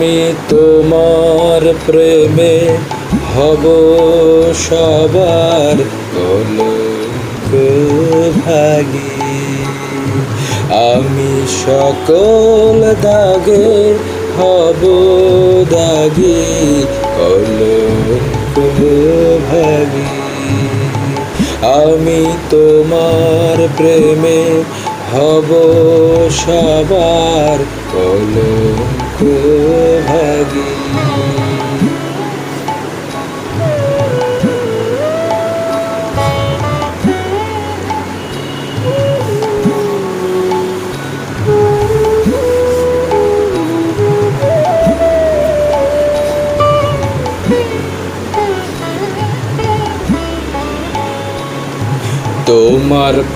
আমি তোমার প্রেমে হব সবার ভাগী। আমি সকল দাগে হব দাগি ভাগী। আমি তোমার প্রেমে হব সবার কলঙ্ক তোমার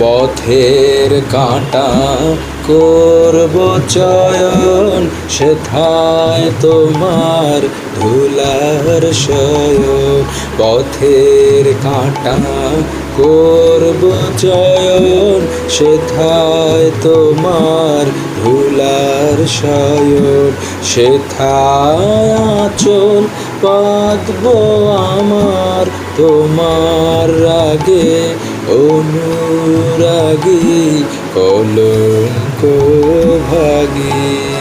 পথের কাঁটা করব চয়ন। সেথায় তোমার ধুলার শয়ন, পথের কাঁটা করব চয়ন, সেথায় তোমার ধুলার শয়ন, সেথায় আচল পাতব আমার তোমার রাগে, অনুরাগী কলঙ্ক ভাগী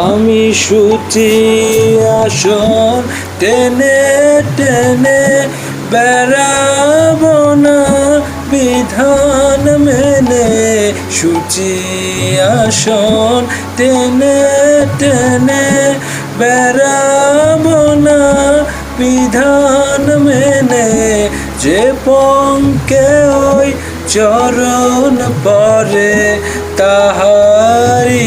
আমি সুচি আসন টেনে টেনে বেড়াব না বিধান মেনে। সুচি আসন টেনে টেনে বেড়াব না বিধান মেনে। যে পঙ্কে ওই চরণ পরে তাহারি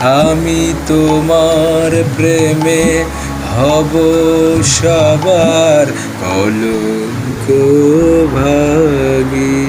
আমি তোমার প্রেমে হব সবার কলঙ্ক ভাগী।